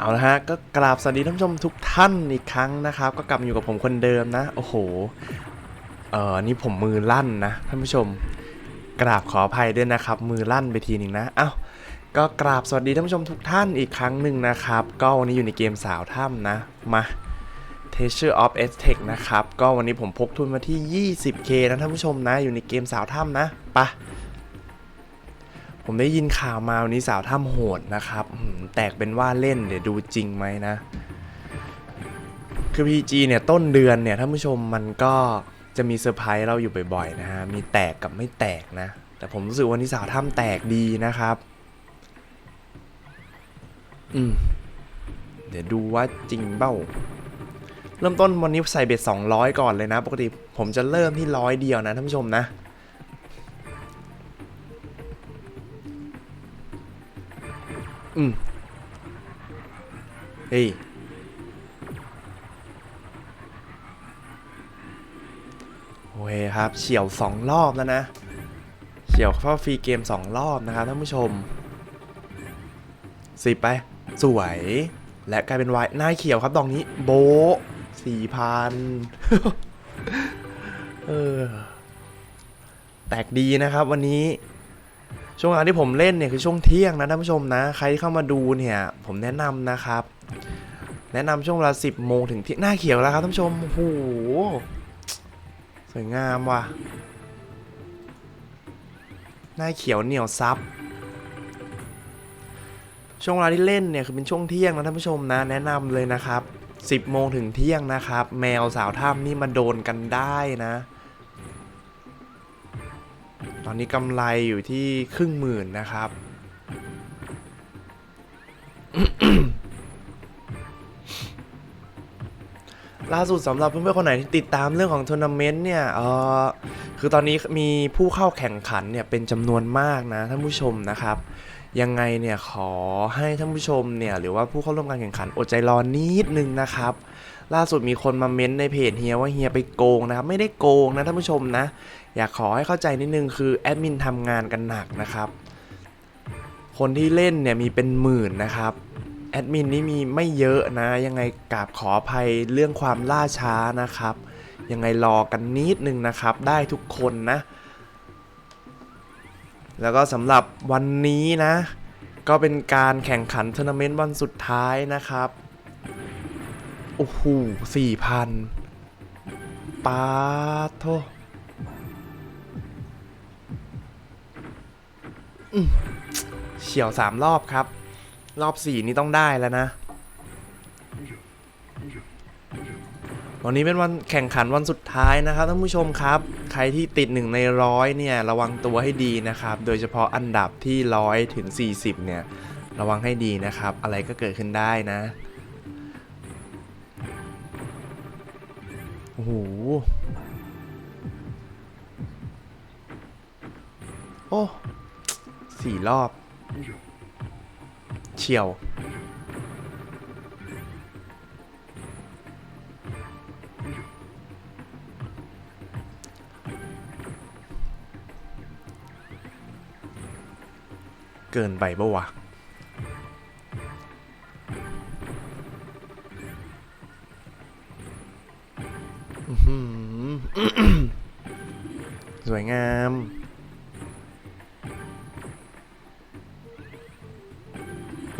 เอาละฮะก็กราบสวัสดีท่านผู้ชมทุกท่านอีกครั้งนะครับ ก็กลับมาอยู่กับผมคนเดิมนะ โอ้โห เออนี่ผมมือลั่นนะท่านผู้ชม กราบขออภัยด้วยนะครับ มือลั่นไปทีหนึ่งนะ เอ้า ก็กราบสวัสดีท่านผู้ชมทุกท่านอีกครั้งหนึ่งนะครับ ก็วันนี้อยู่ในเกมสาวถ้ำนะ มา t e a s u r e of e s t e c h นะครับ ก็วันนี้ผมพกทุนมาที่ 20k นะท่านผู้ชมนะ อยู่ในเกมสาวถ้ำนะ ไปะ ผมได้ยินข่าวมาวันนี้สาวถ้ำโหดนะครับแตกเป็นว่าเล่นเดี๋ยวดูจริงไหมนะ คือ PG เนี่ยต้นเดือนเนี่ยท่านผู้ชมมันก็จะมีเซอร์ไพรส์เราอยู่บ่อยๆนะฮะ มีแตกกับไม่แตกนะ แต่ผมรู้สึกวันนี้สาวถ้ำแตกดีนะครับ อืม เดี๋ยวดูว่าจริงเบ้า เริ่มต้นวันนี้ใส่เบ็ด200 ก่อนเลยนะ ปกติผมจะเริ่มที่ร้อยเดียวนะท่านผู้ชมนะ อืมเฮ้ยโอเคครับเฉียวสองรอบแล้วนะเฉียวเข้าฟรีเกมสองรอบนะครับท่านผู้ชมสิบไป สวย และกลายเป็นวายหน้าเขียวครับดอกนี้ โบสี่พันเออแตกดีนะครับวันนี้ ช่วงเวลาที่ผมเล่นเนี่ยคือช่วงเที่ยงนะท่านผู้ชมนะ ใครที่เข้ามาดูเนี่ย ผมแนะนำนะครับ แนะนำช่วงเวลา 10โมงถึงที่หน้าเขียวแล้วครับท่านผู้ชมโอ้โหสวยงามว่ะหน้าเขียวเหนียวซับช่วงเวลาที่เล่นเนี่ยคือเป็นช่วงเที่ยงนะท่านผู้ชมนะ แนะนำเลยนะครับ 10โมงถึงเที่ยงนะครับ แมวสาวถ้ำนี่มาโดนกันได้นะ อนนี้กำไรอยู่ที่ครึ่งหมื่นนะครับ ล่าสุดสำหรับเพื่อนๆคนไหนที่ติดตามเรื่องของทัวร์นาเมนต์เนี่ยเออคือตอนนี้มีผู้เข้าแข่งขันเนี่ยเป็นจำนวนมากนะท่านผู้ชมนะครับ ยังไงเนี่ยขอให้ท่านผู้ชมเนี่ยหรือว่าผู้เข้าร่วมการแข่งขันอดใจรอนิดนึงนะครับ ล่าสุดมีคนมาเม้นในเพจเฮียว่าเฮียไปโกงนะครับ ไม่ได้โกงนะท่านผู้ชมนะ อยากขอให้เข้าใจนิดนึงคือแอดมินทำงานกันหนักนะครับ คนที่เล่นเนี่ยมีเป็นหมื่นนะครับแอดมินนี่มีไม่เยอะนะ ยังไงกราบขออภัยเรื่องความล่าช้านะครับ ยังไงรอกันนิดนึงนะครับ ได้ทุกคนนะ แล้วก็สำหรับวันนี้นะ ก็เป็นการแข่งขันทัวร์นาเมนต์วันสุดท้ายนะครับโอ้โหสี่พันปาโท เฉียวสามรอบครับ รอบสี่นี่ต้องได้แล้วนะ วันนี้เป็นวันแข่งขันวันสุดท้ายนะครับท่านผู้ชมครับ ใครที่ติดหนึ่งในร้อยเนี่ย ระวังตัวให้ดีนะครับ โดยเฉพาะอันดับที่ร้อยถึง 40 เนี่ย ระวังให้ดีนะครับ อะไรก็เกิดขึ้นได้นะโอ้โหโอ้ สี่รอบ เฉียว เกินไปปะวะอื้อหือสวยงาม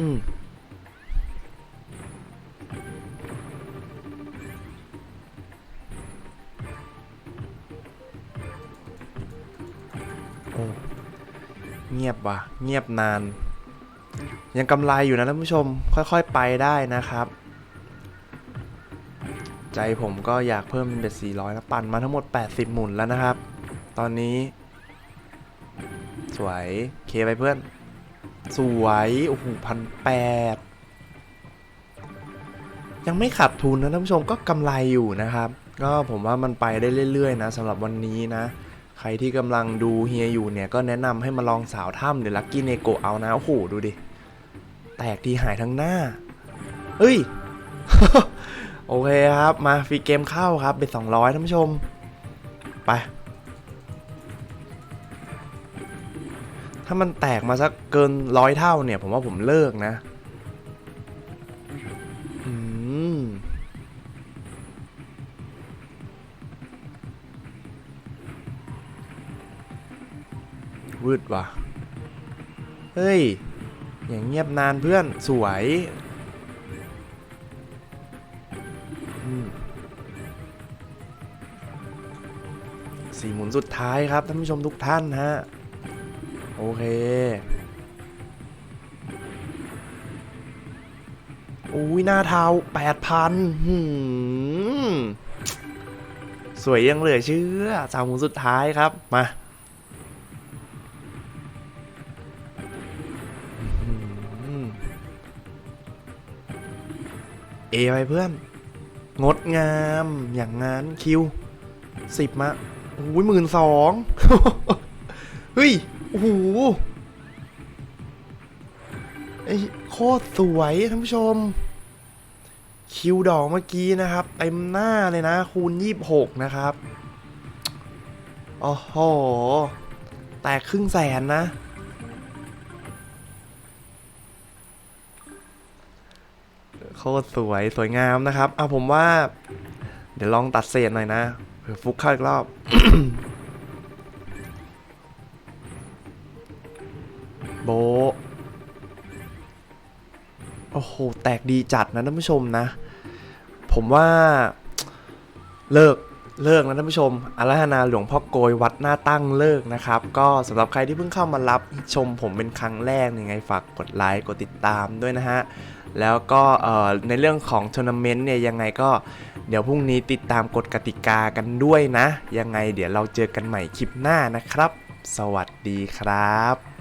อืมโอ้เงียบว่ะ เงียบนาน ยังกำไรอยู่นะท่านผู้ชม ค่อยๆไปได้นะครับ ใจผมก็อยากเพิ่มเป็นเบ็ด400แล้วปั่นมาทั้งหมด 80 หมุนแล้วนะครับ ตอนนี้ สวย เคไปเพื่อน สวย โอ้โหพันแปดยังไม่ขาดทุนนะท่านผู้ชมก็กำไรอยู่นะครับ ก็ผมว่ามันไปได้เรื่อยๆนะสำหรับวันนี้นะ ใครที่กำลังดูเฮียอยู่เนี่ย ก็แนะนำให้มาลองสาวถ้ำหรือลักกี้เนโกเอานะ โอ้โห ดูดิ แตกทีหายทั้งหน้าเฮ้ย โอเคครับ มาฟรีเกมเข้าครับ เป็น 200ท่านผู้ชม ไป ถ้ามันแตกมาสักเกินร้อยเท่าเนี่ย ผมว่าผมเลิกนะวืดว่ะ เฮ้ย อย่างเงียบนานเพื่อนสวยสี่หมุนสุดท้ายครับท่านผู้ชมทุกท่านฮะ โอเค อุ้ยหน้าเท้าแปดพันสวยยังเหลือเชื่อสามหมุนสุดท้ายครับ มาเอไปเพื่อน งดงามอย่างงั้นคิวสิบมาอุ้ยหมื่นสองเฮ้ย โอ้โหไอ้โคตรสวยท่านผู้ชม คิวดอกเมื่อกี้นะครับ เต็มหน้าเลยนะ คูณ26นะครับโอ้โห แตกครึ่งแสนนะ โคตรสวยสวยงามนะครับ เอาผมว่า เดี๋ยวลองตัดเศษหน่อยนะเผื่อฟุกเข้าอีกรอบ โบโอ้โห แตกดีจัดนะท่านผู้ชมนะ ผมว่าเลิกเลิกนะท่านผู้ชมอาราธนาหลวงพ่อโกยวัดหน้าตั้งเลิกนะครับ ก็สำหรับใครที่เพิ่งเข้ามารับชมผมเป็นครั้งแรกยังไงฝากกดไลค์กดติดตามด้วยนะฮะ แล้วก็ในเรื่องของทัวร์นาเมนต์เนี่ยยังไงก็เดี๋ยวพรุ่งนี้ติดตามกฎกติกากันด้วยนะ ยังไงเดี๋ยวเราเจอกันใหม่คลิปหน้านะครับ สวัสดีครับ